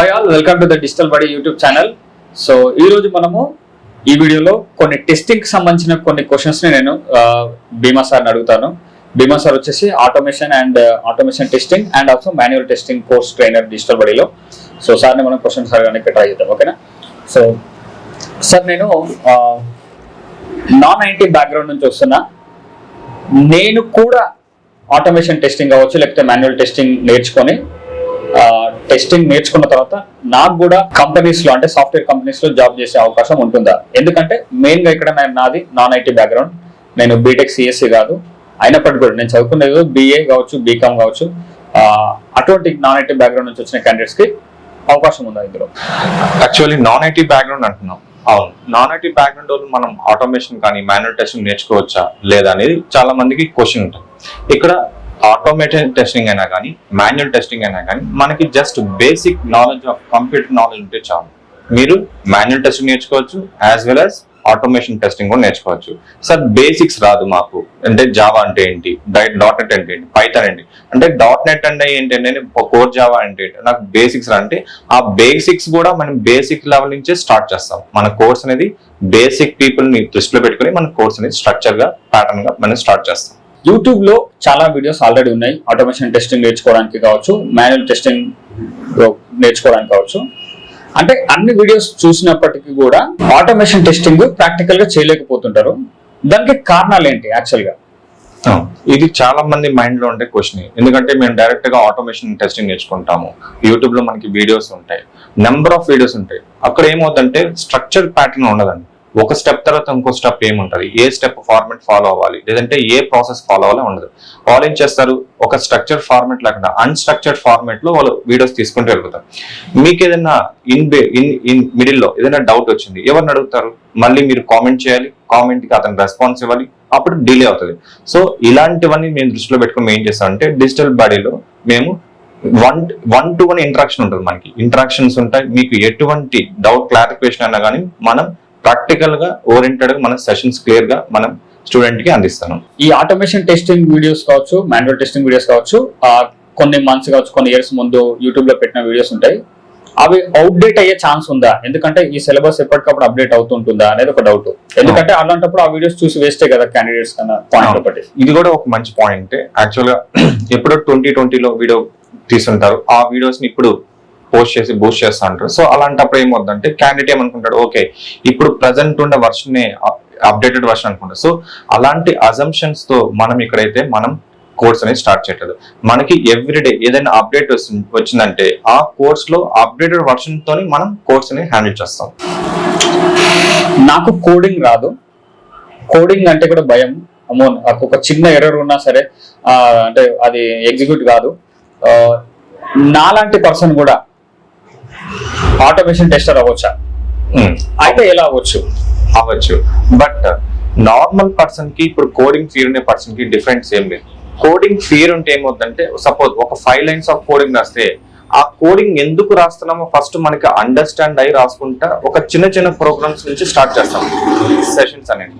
Hi all welcome to the digital buddy YouTube channel so ఈ రోజు మనము ఈ వీడియోలో కొన్ని టెస్టింగ్కి సంబంధించిన కొన్ని క్వశ్చన్స్ని నేను భీమా సార్ని అడుగుతాను. భీమా సార్ వచ్చేసి automation and automation testing and also manual testing course trainer digital బడిలో సో సార్ని మనం క్వశ్చన్స్ అడగడానికి ట్రై చేద్దాం ఓకేనా సో సార్ నేను నాన్ ఐటీ బ్యాక్గ్రౌండ్ నుంచి వస్తున్నా. నేను కూడా ఆటోమేషన్ టెస్టింగ్ కావచ్చు లేకపోతే మాన్యువల్ టెస్టింగ్ నేర్చుకొని టెస్టింగ్ నేర్చుకున్న తర్వాత నాకు కూడా కంపెనీస్లో అంటే సాఫ్ట్వేర్ కంపెనీస్లో జాబ్ చేసే అవకాశం ఉంటుందా? ఎందుకంటే మెయిన్గా ఇక్కడ నా- నాది నాన్ ఐటీ బ్యాక్గ్రౌండ్ నేను బీటెక్ సిఎస్సి కాదు. అయినప్పటికీ కూడా నేను చదువుకునేది బీఏ కావచ్చు బీకామ్ కావచ్చు. అటువంటి నాన్ ఐటీ బ్యాక్గ్రౌండ్ నుంచి వచ్చిన candidates కి అవకాశం ఉందా ఇందులో? యాక్చువల్లీ నాన్ ఐటీ బ్యాక్గ్రౌండ్ అంటున్నాం. అవును. నాన్ ఐటీ బ్యాక్గ్రౌండ్ వాళ్ళు మనం ఆటోమేషన్ కానీ మాన్యువల్ టెస్టింగ్ నేర్చుకోవచ్చా? లేదా అనేది చాలా మందికి క్వశ్చన్ ఉంటుంది. ఇక్కడ ఆటోమేటెడ్ టెస్టింగ్ అయినా కానీ మాన్యువల్ టెస్టింగ్ అయినా కానీ మనకి just basic knowledge of computer knowledge ఉంటే చాలు. మీరు మాన్యువల్ టెస్టింగ్ నేర్చుకోవచ్చు as well as automation testing కూడా నేర్చుకోవచ్చు. సార్ బేసిక్స్ రాదు మాకు. అంటే జావా అంటే ఏంటి? డాట్ నెట్ అంటే ఏంటి? పైథాన్ ఏంటి? అంటే. డాట్ నెట్ అంటే ఏంటి? అంటే కోర్ జావా అంటే ఏంటి? నాకు బేసిక్స్ అంటే ఆ బేసిక్స్ కూడా మనం బేసిక్ లెవెల్ నుంచే స్టార్ట్ చేస్తాం. మన కోర్స్ అనేది బేసిక్ పీపుల్ని దృష్టిలో పెట్టుకుని మన కోర్స్ అనేది స్ట్రక్చర్గా ప్యాటర్న్గా మనం స్టార్ట్ చేస్తాం. యూట్యూబ్లో చాలా వీడియోస్ ఆల్రెడీ ఉన్నాయి. ఆటోమేషన్ టెస్టింగ్ నేర్చుకోవడానికి కావచ్చు మాన్యువల్ టెస్టింగ్ నేర్చుకోవడానికి కావచ్చు. అంటే అన్ని వీడియోస్ చూసినప్పటికీ కూడా ఆటోమేషన్ టెస్టింగ్ ప్రాక్టికల్గా చేయలేకపోతుంటారు. దానికి కారణాలు ఏంటి యాక్చువల్గా? ఇది చాలా మంది మైండ్లో ఉండే క్వశ్చన్ ఎందుకంటే మేము డైరెక్ట్గా ఆటోమేషన్ టెస్టింగ్ నేర్చుకుంటాము. యూట్యూబ్లో మనకి వీడియోస్ ఉంటాయి. నెంబర్ ఆఫ్ వీడియోస్ ఉంటాయి. అక్కడ ఏమవుతుందంటే స్ట్రక్చర్ ప్యాటర్న్ ఉండదండి. ఒక స్టెప్ తర్వాత ఇంకో స్టెప్ ఏముంటది? ఏ స్టెప్ ఫార్మెట్ ఫాలో అవ్వాలి? లేదంటే ఏ ప్రాసెస్ ఫాలో అవ్వాలి ఉండదు. వాళ్ళు ఏం చేస్తారు? ఒక స్ట్రక్చర్ ఫార్మెట్ లేకుండా అన్స్ట్రక్చర్డ్ ఫార్మెట్లో వాళ్ళు వీడియోస్ తీసుకుంటూ వెళ్ళిపోతారు మీకు ఏదైనా ఇన్ ఇన్ ఇన్ మిడిల్లో ఏదైనా డౌట్ వచ్చింది ఎవరిని అడుగుతారు? మళ్ళీ మీరు కామెంట్ చేయాలి కామెంట్కి అతను రెస్పాన్స్ ఇవ్వాలి అప్పుడు డిలే అవుతుంది. సో ఇలాంటివన్నీ మేము దృష్టిలో పెట్టుకుని మేము ఏం చేస్తామంటే డిజిటల్ బాడీలో మేము one one to one interaction ఉంటుంది మనకి. ఇంట్రాక్షన్స్ ఉంటాయి. మీకు ఎటువంటి డౌట్ క్లారిఫికేషన్ అయినా కానీ మనం ప్రాక్టికల్గా ఓరియంటెడ్గా మన సెషన్స్ క్లియర్గా మనం స్టూడెంట్కి అందిస్తాను ఈ ఆటోమేషన్ టెస్టింగ్ వీడియోస్ కావచ్చు మాన్యువల్ టెస్టింగ్ వీడియోస్ కావచ్చు కొన్ని మంత్స్ కావచ్చు కొన్ని ఇయర్స్ ముందు యూట్యూబ్లో పెట్టిన వీడియోస్ ఉంటాయి. అవి అవుట్డేట్ అయ్యే ఛాన్స్ ఉందా? ఎందుకంటే ఈ సిలబస్ ఎప్పటికప్పుడు అప్డేట్ అవుతుంటుందా అనేది ఒక డౌట్ ఎందుకంటే అలాంటప్పుడు ఆ వీడియోస్ చూసి వేస్టే కదా క్యాండిడేట్స్ కన్నా పాయింట్ ఒకటి. ఇది కూడా ఒక మంచి పాయింట్ యాక్చువల్గా ఎప్పుడో ట్వంటీ ట్వంటీలో వీడియో తీసుంటారు ఆ వీడియోస్ని ఇప్పుడు పోస్ట్ చేసి బూస్ట్ చేస్తా అంటారు సో అలాంటప్పుడు ఏమవుతుందంటే క్యాండిడేట్ ఏమనుకుంటాడు ఓకే ఇప్పుడు ప్రజెంట్ ఉన్న వర్షన్ అప్డేటెడ్ వర్షన్ అనుకుంటారు సో అలాంటి అజంప్షన్స్తో మనం ఇక్కడైతే మనం కోర్స్ అనేది స్టార్ట్ చేయట్లేదు. మనకి ఎవ్రీడే ఏదైనా అప్డేట్ వచ్చిందంటే ఆ కోర్స్లో అప్డేటెడ్ వర్షన్ తోని మనం కోర్స్ అనేది హ్యాండిల్ చేస్తాం. నాకు కోడింగ్ రాదు. కోడింగ్ అంటే కూడా భయం. అమ్మో నాకు ఒక చిన్న ఎర్రర్ ఉన్నా సరే అంటే అది ఎగ్జిక్యూట్ కాదు. నాలాంటి పర్సన్ కూడా ఆటోమేషన్ టెస్టర్ అవ్వచ్చా. అయితే ఎలా అవ్వచ్చు? అవ్వచ్చు. బట్ నార్మల్ పర్సన్కి ఇప్పుడు కోడింగ్ ఫియర్ ఉండే పర్సన్కి డిఫరెన్స్ ఏం లేదు. కోడింగ్ ఫియర్ ఉంటే ఏమవుతుందంటే సపోజ్ ఒక ఫైవ్ లైన్స్ ఆఫ్ కోడింగ్ రాస్తే ఆ కోడింగ్ ఎందుకు రాస్తున్నామో ఫస్ట్ మనకి అండర్స్టాండ్ అయి రాసుకుంటా ఒక చిన్న చిన్న ప్రోగ్రామ్స్ నుంచి స్టార్ట్ చేస్తాం. సెషన్స్ అనేది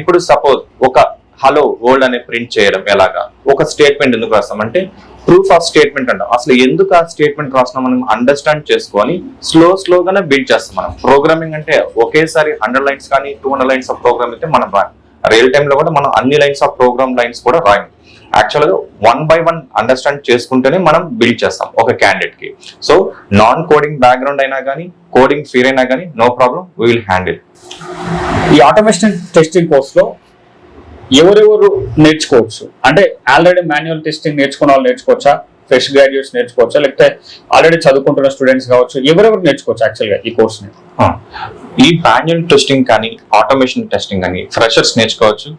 ఇప్పుడు సపోజ్ ఒక హలో వరల్డ్ అనే ప్రింట్ చేయడం ఎలాగా? ఒక స్టేట్మెంట్ ఎందుకు రాస్తాం? అంటే ప్రూఫ్ ఆఫ్ స్టేట్మెంట్ అంటాం. అసలు ఎందుకు ఆ స్టేట్మెంట్ రాస్తున్నాం మనం అండర్స్టాండ్ చేసుకొని స్లో స్లోగానే బిల్డ్ చేస్తాం మనం. ప్రోగ్రామింగ్ అంటే ఒకేసారి హండ్రెడ్ లైన్స్ కానీ two hundred lines of program అయితే మనం రాయం. రియల్ టైమ్లో కూడా మనం అన్ని లైన్స్ ఆఫ్ ప్రోగ్రామ్ లైన్స్ కూడా రాయం. యాక్చువల్గా వన్ బై వన్ అండర్స్టాండ్ చేసుకుంటేనే మనం బిల్డ్ చేస్తాం ఒక క్యాండిడేట్కి. సో నాన్ కోడింగ్ బ్యాక్గ్రౌండ్ అయినా కానీ కోడింగ్ ఫీర్ అయినా కానీ no problem we will handle ఈ ఆటోమేషన్ టెస్టింగ్ కోర్స్లో ఎవరెవరు నేర్చుకోవచ్చు? అంటే ఆల్రెడీ మాన్యువల్ టెస్టింగ్ నేర్చుకున్న వాళ్ళు నేర్చుకోవచ్చా? Fresh graduates నేర్చుకోవచ్చా? లేకపోతే ఆల్రెడీ చదువుకుంటున్న స్టూడెంట్స్ కావచ్చు? ఎవరెవరు నేర్చుకోవచ్చు యాక్చువల్గా ఈ కోర్స్ని ఈ మాన్యువల్ టెస్టింగ్ కానీ ఆటోమేషన్ టెస్టింగ్ కానీ ఫ్రెషర్స్ నేర్చుకోవచ్చు.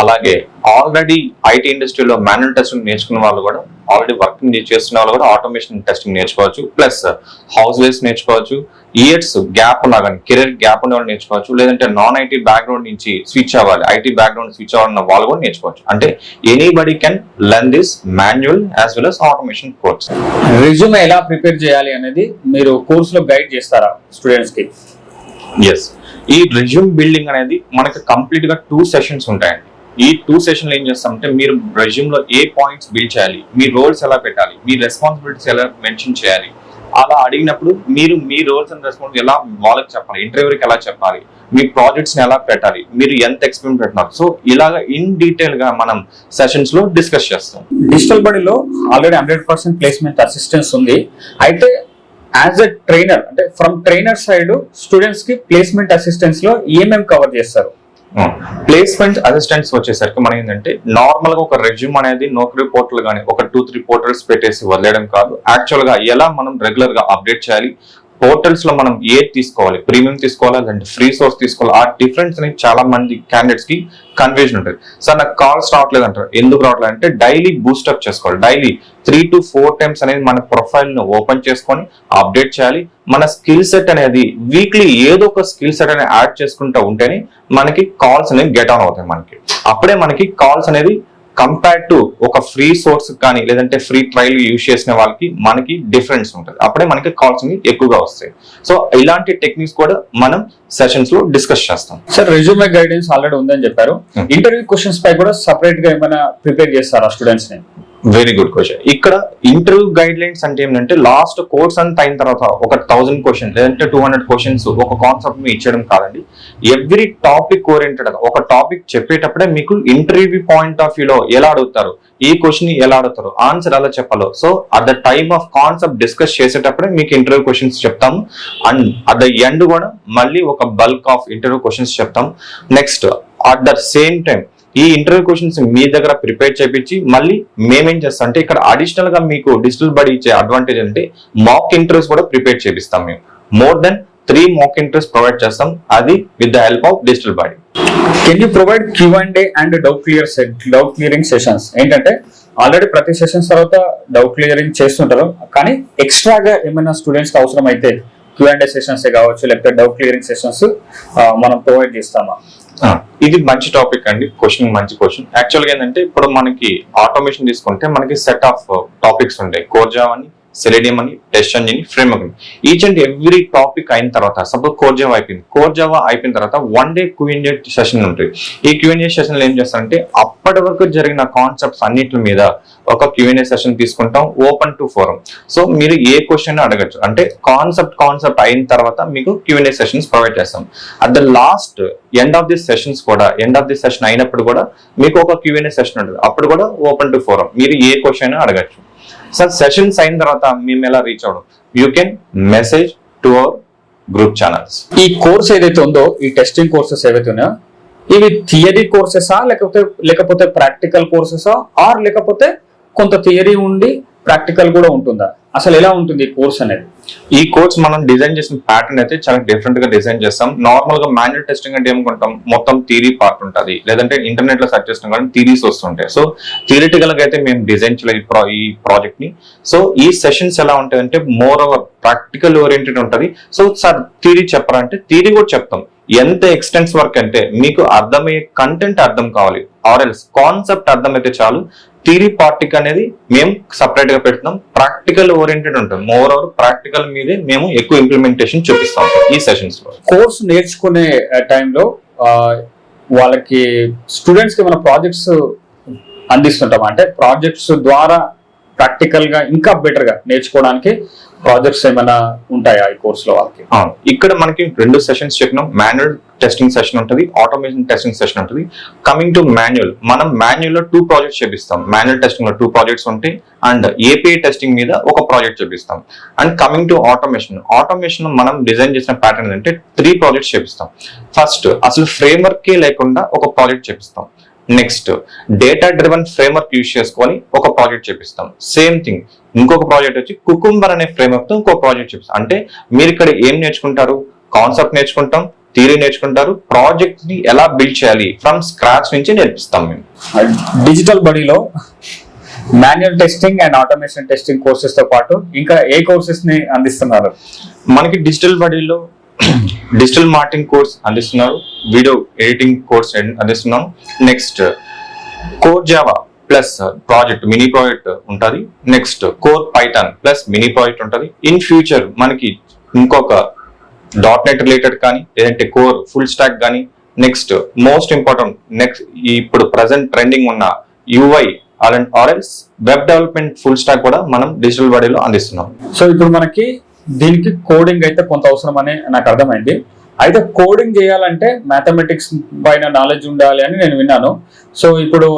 అలాగే ఆల్రెడీ ఐటీ ఇండస్ట్రీలో మాన్యువల్ టెస్టింగ్ నేర్చుకున్న వాళ్ళు కూడా ఆల్రెడీ వర్కింగ్ చేస్తున్న వాళ్ళు కూడా ఆటోమేషన్ టెస్టింగ్ నేర్చుకోవచ్చు. ప్లస్ హౌస్ వైస్ నేర్చుకోవచ్చు. ఇయర్స్ గ్యాప్ ఉన్నా కానీ కెరీర్ గ్యాప్ ఉన్న వాళ్ళు నేర్చుకోవచ్చు లేదంటే నాన్ ఐటీ బ్యాక్గ్రౌండ్ నుంచి స్విచ్ అవ్వాలి. ఐటీ బ్యాక్గ్రౌండ్ స్విచ్ అవ్వాలన్న వాళ్ళు కూడా నేర్చుకోవచ్చు. అంటే anybody can learn this manual as well as automation course resume ఎలా ప్రిపేర్ చేయాలి అనేది మీరు కోర్స్లో గైడ్ చేస్తారా స్టూడెంట్స్కి? ఎస్ ఈ రెజ్యూమ్ బిల్డింగ్ అనేది మనకి కంప్లీట్గా టూ సెషన్స్ ఉంటాయండి. ఈ టూ సెషన్లు ఏం చేస్తామంటే మీరు రెజ్యూమ్లో ఏ పాయింట్స్ బిల్డ్ చేయాలి మీ రోల్స్ ఎలా పెట్టాలి మీ రెస్పాన్సిబిలిటీస్ ఎలా మెన్షన్ చేయాలి అలా అడిగినప్పుడు మీరు మీ రోల్స్ అండ్ రెస్పాన్స్ ఎలా వాళ్ళకి చెప్పాలి? ఇంటర్వ్యూకి ఎలా చెప్పాలి? మీ ప్రాజెక్ట్స్ని ఎలా పెట్టాలి? మీరు ఎంత ఎక్స్పెరిమెంట్ పెట్టినారు సో ఇలాగా ఇన్ డీటెయిల్గా మనం సెషన్స్లో డిస్కస్ చేస్తాం. డిజిటల్ బడిలో already hundred percent placement assistance ఉంది. అయితే యాజ్ ఎ ట్రైనర్ అంటే ఫ్రమ్ ట్రైనర్ సైడ్ స్టూడెంట్స్కి ప్లేస్మెంట్ అసిస్టెన్స్లో ఏమేమి కవర్ చేస్తారు. Hmm. ప్లేస్మెంట్ అసిస్టెంట్స్ వచ్చేసరికి మనం ఏంటంటే నార్మల్గా ఒక రెజ్యూమ్ అనేది నౌకరీ పోర్టల్ కానీ ఒక టూ త్రీ పోర్టల్స్ పెట్టేసి వదిలేయడం కాదు. యాక్చువల్గా ఎలా మనం రెగ్యులర్గా అప్డేట్ చేయాలి పోర్టల్స్లో మనం ఏది తీసుకోవాలి? ప్రీమియం తీసుకోవాలా? లేదంటే ఫ్రీ సోర్స్ తీసుకోవాలి? ఆ డిఫరెన్స్ అనేది చాలా మంది క్యాండిడేట్స్కి కన్ఫ్యూజన్ ఉంటుంది. సార్ నాకు కాల్స్ రావట్లేదు అంటారు. ఎందుకు రావట్లేదు అంటే డైలీ బూస్టప్ చేసుకోవాలి. Daily three to four times అనేది మన ప్రొఫైల్ను ఓపెన్ చేసుకొని అప్డేట్ చేయాలి. మన స్కిల్ సెట్ అనేది వీక్లీ ఏదో ఒక స్కిల్ సెట్ అనేది యాడ్ చేసుకుంటూ ఉంటేనే మనకి కాల్స్ అనేవి గెట్ ఆన్ అవుతాయి మనకి. అప్పుడే మనకి కాల్స్ అనేది కంపేర్ టు ఒక ఫ్రీ సోర్స్ కానీ లేదంటే ఫ్రీ ట్రయల్ యూజ్ చేసిన వాళ్ళకి మనకి డిఫరెన్స్ ఉంటుంది. అప్పుడే మనకి కాల్స్ ఎక్కువగా వస్తాయి. సో ఇలాంటి టెక్నిక్స్ కూడా మనం సెషన్స్లో డిస్కస్ చేస్తాం. సార్ రెజ్యూమే గైడెన్స్ ఆల్రెడీ ఉందని చెప్పారు. Hmm. ఇంటర్వ్యూ క్వశ్చన్స్ పై కూడా సపరేట్గా ఏమైనా ప్రిపేర్ చేస్తారా స్టూడెంట్స్ని? వెరీ గుడ్ క్వశ్చన్ ఇక్కడ ఇంటర్వ్యూ గైడ్ లైన్స్ అంటే ఏంటంటే లాస్ట్ కోర్స్ అంతా అయిన తర్వాత ఒక థౌసండ్ క్వశ్చన్ లేదంటే టూ హండ్రెడ్ క్వశ్చన్స్ ఒక కాన్సెప్ట్ మీ ఇచ్చడం కాదండి. ఎవ్రీ టాపిక్ ఓరియంటెడ్ ఒక టాపిక్ చెప్పేటప్పుడే మీకు ఇంటర్వ్యూ పాయింట్ ఆఫ్ వ్యూలో ఎలా అడుగుతారు ఈ క్వశ్చన్ ఎలా అడుగుతారు ఆన్సర్ ఎలా చెప్పాలో. So at the time of concept discuss చేసేటప్పుడే మీకు ఇంటర్వ్యూ క్వశ్చన్స్ చెప్తాము. అండ్ అట్ ద ఎండ్ కూడా మళ్ళీ ఒక బల్క్ ఆఫ్ ఇంటర్వ్యూ క్వశ్చన్స్ చెప్తాం next at the same time ఈ ఇంటర్వ్యూ క్వశ్చన్స్ మీ దగ్గర ప్రిపేర్ చేపించి మళ్ళీ మేమేం చేస్తాం అంటే ఇక్కడ అడిషనల్గా మీకు డిజిటల్ బడీ ఇచ్చే అడ్వాంటేజ్ అంటే మాక్ ఇంటర్వ్యూస్ కూడా ప్రిపేర్ చేపిస్తాం మేము. More than three mock interviews provide చేస్తాం. అది with the help of digital body can you provide Q and A and doubt clear doubt clearing sessions ఏంటంటే ఆల్రెడీ ప్రతి sessions తర్వాత డౌట్ క్లియరింగ్ చేస్తుంటారు. కానీ ఎక్స్ట్రాగా ఏమైనా స్టూడెంట్స్కి అవసరం అయితే క్యూ అండ్ డే సెషన్స్ కావచ్చు లేకపోతే డౌట్ క్లియరింగ్ సెషన్స్ మనం ప్రొవైడ్ చేస్తామా? ఇది మంచి టాపిక్ అండి. క్వశ్చన్ మంచి క్వశ్చన్ యాక్చువల్గా ఏంటంటే ఇప్పుడు మనకి ఆటోమేషన్ తీసుకుంటే మనకి సెట్ ఆఫ్ టాపిక్స్ ఉంటాయి. కోర్జావని అని సెలెడియం అని టెస్ట్ అని ఫ్రేమ్వర్క్ అని. ఈచ్ అండ్ ఎవ్రీ టాపిక్ అయిన తర్వాత సపోజ్ కోర్జావా అయిపోయింది. కోర్జావా అయిపోయిన తర్వాత వన్ డే క్యూఎన్ఏ సెషన్ ఉంటుంది. ఈ క్యూఎన్ఏ సెషన్లో ఏం చేస్తారంటే అప్పటి వరకు జరిగిన కాన్సెప్ట్స్ అన్నిటి మీద ఒక క్యూఎన్ఏ సెషన్ తీసుకుంటాం ఓపెన్ టు ఫోరం సో మీరు ఏ క్వశ్చన్ అడగచ్చు. అంటే కాన్సెప్ట్ కాన్సెప్ట్ అయిన తర్వాత మీకు క్యూఎన్ఏ సెషన్స్ ప్రొవైడ్ చేస్తాం. At the last end of the sessions కూడా ఎండ్ ఆఫ్ ది సెషన్ అయినప్పుడు కూడా మీకు ఒక క్యూఎన్ఏ సెషన్ ఉంటుంది. అప్పుడు కూడా ఓపెన్ టు ఫోరం మీరు ఏ క్వశ్చన్ అడగచ్చు. సార్ సెషన్స్ అయిన తర్వాత మేము ఎలా రీచ్ అవడం you can message to our group channels ఈ కోర్స్ ఏదైతే ఉందో ఈ టెస్టింగ్ కోర్సెస్ ఏవైతే ఉన్నాయో ఇవి థియరీ కోర్సెసా లేకపోతే లేకపోతే ప్రాక్టికల్ కోర్సెసా ఆర్ లేకపోతే కొంత థియరీ ఉండి ప్రాక్టికల్ కూడా ఉంటుందా? అసలు ఎలా ఉంటుంది ఈ కోర్స్ అనేది? ఈ కోర్స్ మనం డిజైన్ చేసిన ప్యాటర్న్ అయితే చాలా డిఫరెంట్గా డిజైన్ చేస్తాం. నార్మల్గా మాన్యువల్ టెస్టింగ్ అంటే ఏమనుకుంటాం? మొత్తం థీరీ పార్ట్ ఉంటుంది. లేదంటే ఇంటర్నెట్లో సెర్చ్ చేస్తాం కానీ థీరీస్ వస్తుంటాయి. సో థియరిటికల్గా అయితే మేము డిజైన్ చేయలేదు ఈ ప్రాజెక్ట్ని. సో ఈ సెషన్స్ ఎలా ఉంటాయంటే మోర్ ఓవర్ ప్రాక్టికల్ ఓరియంటెడ్ ఉంటుంది. సో సార్ థీరీ చెప్పారంటే థీరీ కూడా చెప్తాం. ఎంత ఎక్స్టెన్స్ వర్క్ అంటే మీకు అర్థమయ్యే కంటెంట్ అర్థం కావాలి. ఆర్ఎల్స్ కాన్సెప్ట్ అర్థమైతే చాలు. థీరీ పార్టిక్ అనేది మేము సపరేట్గా పెడుతున్నాం. ప్రాక్టికల్ ఓరియంటెడ్ ఉంటుంది. మోర్ ఓవర్ ప్రాక్టికల్ మీదే మేము ఎక్కువ ఇంప్లిమెంటేషన్ చూపిస్తాం ఈ సెషన్స్లో. కోర్స్ నేర్చుకునే టైంలో వాళ్ళకి స్టూడెంట్స్కి మన ప్రాజెక్ట్స్ అందిస్తుంటాం అంటే ప్రాజెక్ట్స్ ద్వారా ప్రాక్టికల్గా ఇంకా బెటర్గా నేర్చుకోవడానికి ప్రాజెక్ట్స్ ఏమైనా ఉంటాయా ఈ కోర్స్లో వాళ్ళకి ఇక్కడ మనకి రెండు సెషన్స్ చెప్పినాం. మాన్యువల్ టెస్టింగ్ సెషన్ ఉంటుంది ఆటోమేషన్ టెస్టింగ్ సెషన్ ఉంటుంది. కమింగ్ టు మాన్యువల్ మనం మాన్యువల్లో టూ ప్రాజెక్ట్స్ చేపిస్తాం. మాన్యువల్ టెస్టింగ్లో టూ ప్రాజెక్ట్స్ ఉంటాయి అండ్ ఏపీఐ టెస్టింగ్ మీద ఒక ప్రాజెక్ట్ చేపిస్తాం. And coming to automation automation మనం డిజైన్ చేసిన ప్యాటర్న్ అంటే త్రీ ప్రాజెక్ట్స్ చేపిస్తాం. ఫస్ట్ అసలు ఫ్రేమ్వర్క్ లేకుండా ఒక ప్రాజెక్ట్ చేపిస్తాం. Next data driven framework use చేసుకొని ఒక ప్రాజెక్ట్ చేపిస్తాం. సేమ్ థింగ్ ఇంకొక ప్రాజెక్ట్ వచ్చి కుకుంబర్ అనే ఫ్రేమ్వర్క్తో ఇంకో ప్రాజెక్ట్ చేపిస్తాం. అంటే మీరు ఇక్కడ ఏం నేర్చుకుంటారు? కాన్సెప్ట్ నేర్చుకుంటాం థియరీ నేర్చుకుంటారు ప్రాజెక్ట్ని ఎలా బిల్డ్ చేయాలి? ఫ్రమ్ స్క్రాచ్ నుంచి నేర్పిస్తాం మేము. Digital బడీలో manual testing and automation testing కోర్సెస్తో పాటు ఇంకా ఏ కోర్సెస్ని అందిస్తున్నారు? మనకి డిజిటల్ బడీలో డిజిటల్ మార్కెటింగ్ కోర్స్ అందిస్తున్నారు వీడియో ఎడిటింగ్ కోర్స్ అందిస్తున్నాం. Next core Java plus project mini project ఉంటుంది. Next core Python plus mini project ఉంటుంది. ఇన్ ఫ్యూచర్ మనకి ఇంకొక డాట్ నెట్ రిలేటెడ్ కానీ లేదంటే కోర్ ఫుల్ స్టాక్ కానీ నెక్స్ట్ మోస్ట్ ఇంపార్టెంట్ నెక్స్ట్ ఇప్పుడు ప్రజెంట్ ట్రెండింగ్ ఉన్న యూఐ ఆర్ఎల్స్ వెబ్ డెవలప్మెంట్ ఫుల్ స్టాక్ కూడా మనం డిజిటల్ బాడీలో అందిస్తున్నాం. సో ఇప్పుడు మనకి దీనికి కోడింగ్ అయితే కొంత అవసరం అని నాకు అర్థమైంది. అయితే కోడింగ్ చేయాలంటే మ్యాథమెటిక్స్ పైన నాలెడ్జ్ ఉండాలి అని నేను విన్నాను. సో ఇప్పుడు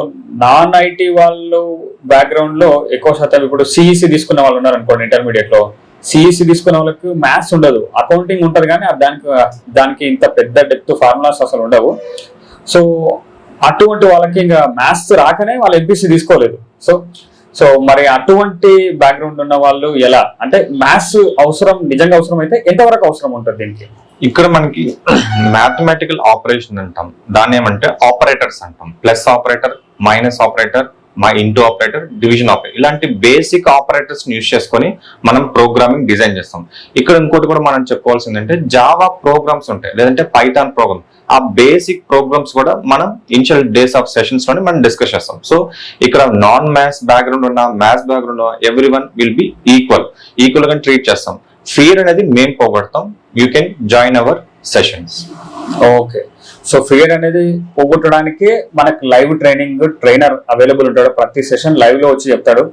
నాన్ ఐటీ వాళ్ళు బ్యాక్గ్రౌండ్లో ఎక్కువ శాతం ఇప్పుడు సిఈసి తీసుకున్న వాళ్ళు ఉన్నారు అనుకోండి ఇంటర్మీడియట్లో. సిఈసి తీసుకున్న వాళ్ళకి మ్యాథ్స్ ఉండదు. అకౌంటింగ్ ఉంటుంది కానీ దానికి దానికి ఇంత పెద్ద డెప్త్ ఫార్ములాస్ అసలు ఉండవు. సో అటువంటి వాళ్ళకి ఇంకా మ్యాథ్స్ రాకనే వాళ్ళు ఎంపీసీ తీసుకోలేదు. సో సో మరి అటువంటి బ్యాక్గ్రౌండ్ ఉన్న వాళ్ళు ఎలా? అంటే మ్యాథ్స్ అవసరం నిజంగా అవసరం అయితే ఎంతవరకు అవసరం ఉంటుంది దీనికి? ఇక్కడ మనకి మ్యాథమెటికల్ ఆపరేషన్ అంటాం. దాన్ని ఏమంటే ఆపరేటర్స్ అంటాం. ప్లస్ ఆపరేటర్ మైనస్ ఆపరేటర్ మా ఇంటూ ఆపరేటర్ డివిజన్ ఆపరేటర్ ఇలాంటి బేసిక్ ఆపరేటర్స్ యూజ్ చేసుకొని మనం ప్రోగ్రామింగ్ డిజైన్ చేస్తాం. ఇక్కడ ఇంకోటి కూడా మనం చెప్పుకోవాల్సింది అంటే జావా ప్రోగ్రామ్స్ ఉంటాయి. లేదంటే పైథాన్ ప్రోగ్రామ్ ఆ బేసిక్ ప్రోగ్రామ్స్ కూడా మనం ఇనిషియల్ డేస్ ఆఫ్ సెషన్స్లోనే మనం డిస్కస్ చేస్తాం. సో ఇక్కడ నాన్ మ్యాథ్స్ బ్యాక్గ్రౌండ్ ఉన్న maths background every one will be equal ఈక్వల్గా ట్రీట్ చేస్తాం. ఫియర్ అనేది మేము పోగొడతాం. You can join our sessions okay so fear అనేది పోగొట్టడానికి మనకు లైవ్ ట్రైనింగ్ ట్రైనర్ అవైలబుల్ ఉంటాడు. ప్రతి సెషన్ లైవ్లో వచ్చి చెప్తాడు.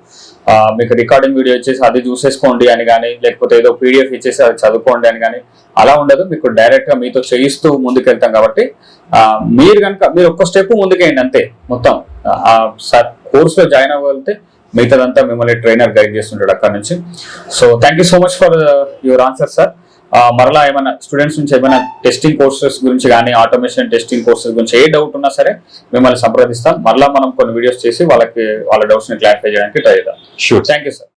మీకు రికార్డింగ్ వీడియో వచ్చేసి అది చూసేసుకోండి అని కానీ లేకపోతే ఏదో పీడిఎఫ్ ఇచ్చేసి అది చదువుకోండి అని కానీ అలా ఉండదు. మీకు డైరెక్ట్గా మీతో చేయిస్తూ ముందుకెళ్తాం కాబట్టి మీరు కనుక మీరు ఒక్క స్టెప్ ముందుకేయండి అంతే మొత్తం. సార్ కోర్సులో జాయిన్ అవ్వగలిగితే మిగతాదంతా మిమ్మల్ని ట్రైనర్ గైడ్ చేస్తుంటాడు అక్కడ నుంచి. So thank you so much for your answer sir మరలా ఏమైనా స్టూడెంట్స్ నుంచి ఏమైనా టెస్టింగ్ కోర్సెస్ గురించి కానీ ఆటోమేషన్ టెస్టింగ్ కోర్సెస్ గురించి ఏ డౌట్ ఉన్నా సరే మిమ్మల్ని సంప్రదిస్తాం. మరలా మనం కొన్ని వీడియోస్ చేసి వాళ్ళకి వాళ్ళ డౌట్స్ని క్లారిఫై చేయడానికి ట్రై చేద్దాం. Sure thank you sir